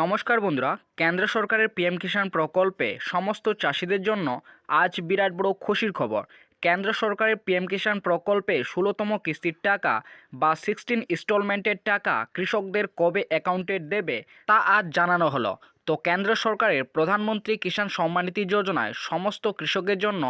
নমস্কার বন্ধুরা, কেন্দ্র সরকারের পিএম কিষাণ প্রকল্পে সমস্ত চাষিদের জন্য আজ বিরাট বড় খুশির খবর। কেন্দ্র সরকারের পিএম কিষাণ প্রকল্পে ষোলোতম কিস্তির টাকা বা সিক্সটিন ইনস্টলমেন্টের টাকা কৃষকদের কবে অ্যাকাউন্টে দেবে তা আজ জানানো হলো। তো কেন্দ্র সরকারের প্রধানমন্ত্রী কিষাণ সম্মানিধি যোজনায় সমস্ত কৃষকের জন্য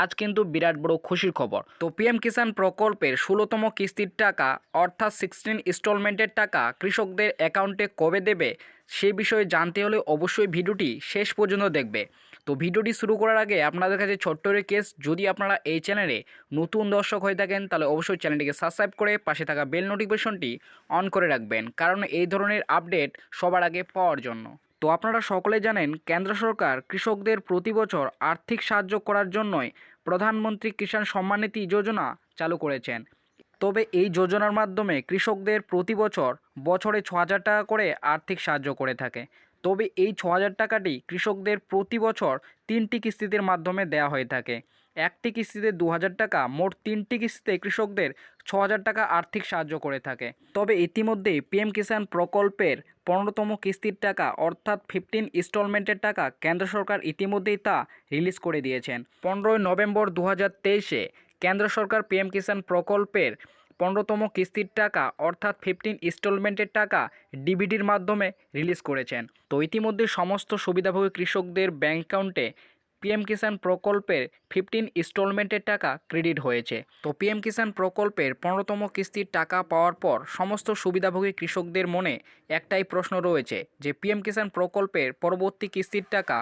আজ কিন্তু বিরাট বড় খুশির খবর। তো পিএম কিষাণ প্রকল্পের ষোলোতম কিস্তির টাকা অর্থাৎ সিক্সটিন ইনস্টলমেন্টের টাকা কৃষকদের অ্যাকাউন্টে কবে দেবে সে বিষয়ে জানতে হলে অবশ্যই ভিডিওটি শেষ পর্যন্ত দেখবে। তো ভিডিওটি শুরু করার আগে আপনাদের কাছে ছোট্ট রিকোয়েস্ট যদি আপনারা এই চ্যানেলে নতুন দর্শক হয়ে থাকেন, তাহলে অবশ্যই চ্যানেলটিকে সাবস্ক্রাইব করে পাশে থাকা বেল নোটিফিকেশনটি অন করে রাখবেন, কারণ এই ধরনের আপডেট সবার আগে পাওয়ার জন্য। তো আপনারা সকলে জানেন, কেন্দ্র সরকার কৃষকদের প্রতি বছর আর্থিক সাহায্য করার জন্যই প্রধানমন্ত্রী কিষাণ সম্মানিধি যোজনা চালু করেছেন। তবে এই যোজনার মাধ্যমে কৃষকদের প্রতি বছর বছরে ছ হাজার টাকা করে আর্থিক সাহায্য করে থাকে। তবে এই ছ হাজার টাকাটি কৃষকদের প্রতি বছর তিনটি কিস্তিদের মাধ্যমে দেওয়া হয়ে থাকে। একটি কিস্তিতে দু হাজার টাকা, মোট তিনটি কিস্তিতে কৃষকদের ছ হাজার টাকা আর্থিক সাহায্য করে থাকে। তবে ইতিমধ্যে পিএম কিষাণ প্রকল্পের পনেরোতম কিস্তির টাকা, অর্থাৎ ফিফটিন ইনস্টলমেন্টের টাকা কেন্দ্র সরকার ইতিমধ্যেই তা রিলিজ করে দিয়েছেন। পনেরোই নভেম্বর দু হাজার তেইশে কেন্দ্র সরকার পিএম কিষাণ প্রকল্পের পনেরোতম কিস্তির টাকা, অর্থাৎ ফিফটিন ইনস্টলমেন্টের টাকা ডিবিডির মাধ্যমে রিলিজ করেছেন। তো ইতিমধ্যে সমস্ত সুবিধাভোগী কৃষকদের ব্যাংক অ্যাকাউন্টে পিএম কিষাণ প্রকল্পের ফিফটিন ইনস্টলমেন্টের টাকা ক্রেডিট হয়েছে। তো পিএম কিষাণ প্রকল্পের পনেরোতম কিস্তির টাকা পাওয়ার পর সমস্ত সুবিধাভোগী কৃষকদের মনে একটাই প্রশ্ন রয়েছে যে পিএম কিষাণ প্রকল্পের পরবর্তী কিস্তির টাকা,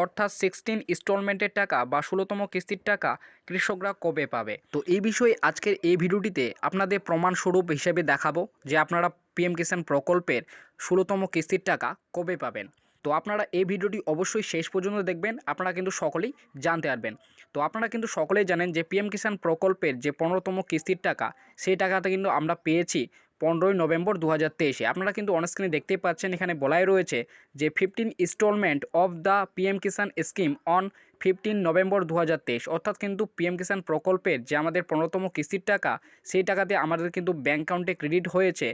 অর্থাৎ সিক্সটিন ইনস্টলমেন্টের টাকা বা ষোলোতম কিস্তির টাকা কৃষকরা কবে পাবে? তো এই বিষয়ে আজকের এই ভিডিওটিতে আপনাদের প্রমাণস্বরূপ হিসেবে দেখাবো যে আপনারা পিএম কিষাণ প্রকল্পের ষোলোতম কিস্তির টাকা কবে পাবেন। তো আপনারা এই ভিডিওটি অবশ্যই শেষ পর্যন্ত দেখবেন, আপনারা কিন্তু সকলেই জানতে পারবেন। তো আপনারা কিন্তু সকলেই জানেন যে পিএম কিষাণ প্রকল্পের যে পনেরোতম কিস্তির টাকা, সেই টাকাটা কিন্তু আমরা পেয়েছি পনেরোই নভেম্বর দু হাজার তেইশে। আপনারা কিন্তু অনস্ক্রিনে দেখতেই পাচ্ছেন, এখানে বলাই রয়েছে যে fifteen instalment of the PM Kisan scheme on fifteen November দু হাজার তেইশ। অর্থাৎ কিন্তু পিএম কিষাণ প্রকল্পের যে আমাদের পনেরোতম কিস্তির টাকা, সেই টাকাতে আমাদের কিন্তু ব্যাঙ্ক অ্যাকাউন্টে ক্রেডিট হয়েছে।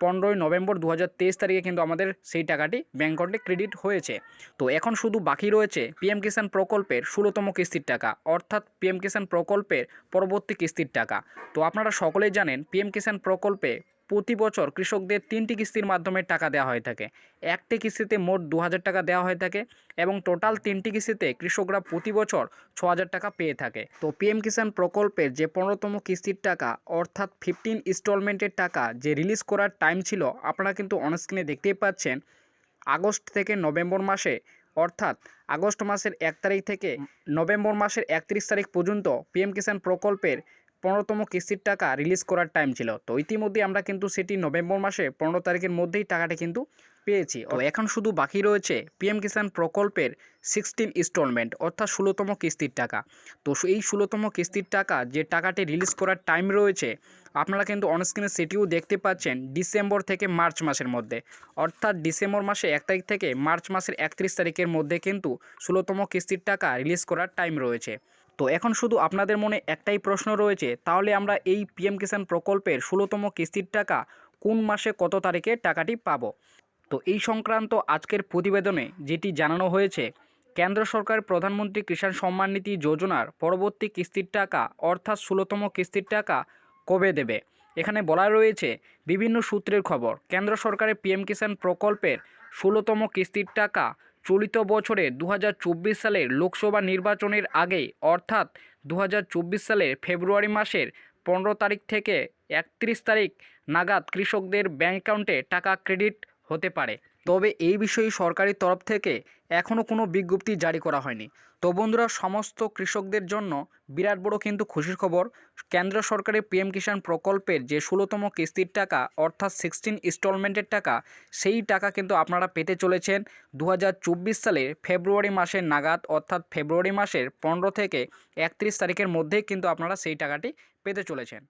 পনেরোই নভেম্বর দু হাজার তেইশ তারিখে কিন্তু আমাদের সেই টাকাটি ব্যাঙ্ক অ্যাকাউন্টে ক্রেডিট হয়েছে। তো এখন শুধু বাকি রয়েছে পিএম কিষাণ প্রকল্পের ষোলোতম কিস্তির টাকা, অর্থাৎ পিএম কিষাণ প্রকল্পের পরবর্তী কিস্তির টাকা। তো আপনারা সকলেই জানেন পিএম কিষাণ প্রকল্পে প্রতি বছর কৃষকদের তিনটি কিস্তির মাধ্যমে টাকা দেওয়া হয়ে থাকে। একটি কিস্তিতে মোট দু হাজার টাকা দেওয়া হয়ে থাকে এবং টোটাল তিনটি কিস্তিতে কৃষকরা প্রতি বছর ছ হাজার টাকা পেয়ে থাকে। তো পিএম কিষাণ প্রকল্পের যে পনেরোতম কিস্তির টাকা অর্থাৎ ফিফটিন ইনস্টলমেন্টের টাকা যে রিলিজ করার টাইম ছিল আপনারা কিন্তু অনস্ক্রিনে দেখতেই পাচ্ছেন আগস্ট থেকে নভেম্বর মাসে অর্থাৎ আগস্ট মাসের এক তারিখ থেকে নভেম্বর মাসের একত্রিশ তারিখ পর্যন্ত পিএম কিষাণ প্রকল্পের পনেরোতম কিস্তির টাকা রিলিজ করার টাইম ছিল। তো ইতিমধ্যে আমরা কিন্তু সেটি নভেম্বর মাসে পনেরো তারিখের মধ্যেই টাকাটা কিন্তু পেয়েছি। তো এখন শুধু বাকি রয়েছে পিএম কিষাণ প্রকল্পের সিক্সটিন ইনস্টলমেন্ট অর্থাৎ ষোলোতম কিস্তির টাকা। তো এই ষোলোতম কিস্তির টাকা যে টাকাটি রিলিজ করার টাইম রয়েছে আপনারা কিন্তু অনস্ক্রিনে সেটিও দেখতে পাচ্ছেন ডিসেম্বর থেকে মার্চ মাসের মধ্যে। অর্থাৎ ডিসেম্বর মাসে এক তারিখ থেকে মার্চ মাসের একত্রিশ তারিখের মধ্যে কিন্তু ষোলোতম কিস্তির টাকা রিলিজ করার টাইম রয়েছে। তো এখন শুধু আপনাদের মনে একটাই প্রশ্ন রয়েছে, তাহলে আমরা এই পিএম কিষাণ প্রকল্পের ষোলোতম কিস্তির টাকা কোন মাসে কত তারিখে টাকাটি পাব? তো এই সংক্রান্ত আজকের প্রতিবেদনে যেটি জানানো হয়েছে, কেন্দ্র সরকার প্রধানমন্ত্রী কিষাণ সম্মান নিধি যোজনার পরবর্তী কিস্তির টাকা অর্থাৎ ষোলোতম কিস্তির টাকা কবে দেবে? এখানে বলা রয়েছে বিভিন্ন সূত্রের খবর, কেন্দ্র সরকারের পিএম কিষাণ প্রকল্পের ষোলোতম কিস্তির টাকা চলিত বছরে দু হাজার চব্বিশ সালের লোকসভা নির্বাচনের আগে, অর্থাৎ দু হাজার চব্বিশ সালের ফেব্রুয়ারি মাসের পনেরো তারিখ থেকে একত্রিশ তারিখ নাগাদ কৃষকদের ব্যাঙ্ক অ্যাকাউন্টে টাকা ক্রেডিট হতে পারে। তবে এই বিষয়ে সরকারি তরফ থেকে এখনও কোনো বিজ্ঞপ্তি জারি করা হয়নি। তো বন্ধুরা, সমস্ত কৃষকদের জন্য বিরাট বড় কিন্তু খুশির খবর। কেন্দ্র সরকারের পিএম কিষাণ প্রকল্পের যে ষোলোতম কিস্তির টাকা, অর্থাৎ সিক্সটিন ইনস্টলমেন্টের টাকা, সেই টাকা কিন্তু আপনারা পেতে চলেছেন দু হাজার চব্বিশ সালের ফেব্রুয়ারি মাসের নাগাদ, অর্থাৎ ফেব্রুয়ারি মাসের পনেরো থেকে একত্রিশ তারিখের মধ্যেই কিন্তু আপনারা সেই টাকাটি পেতে চলেছেন।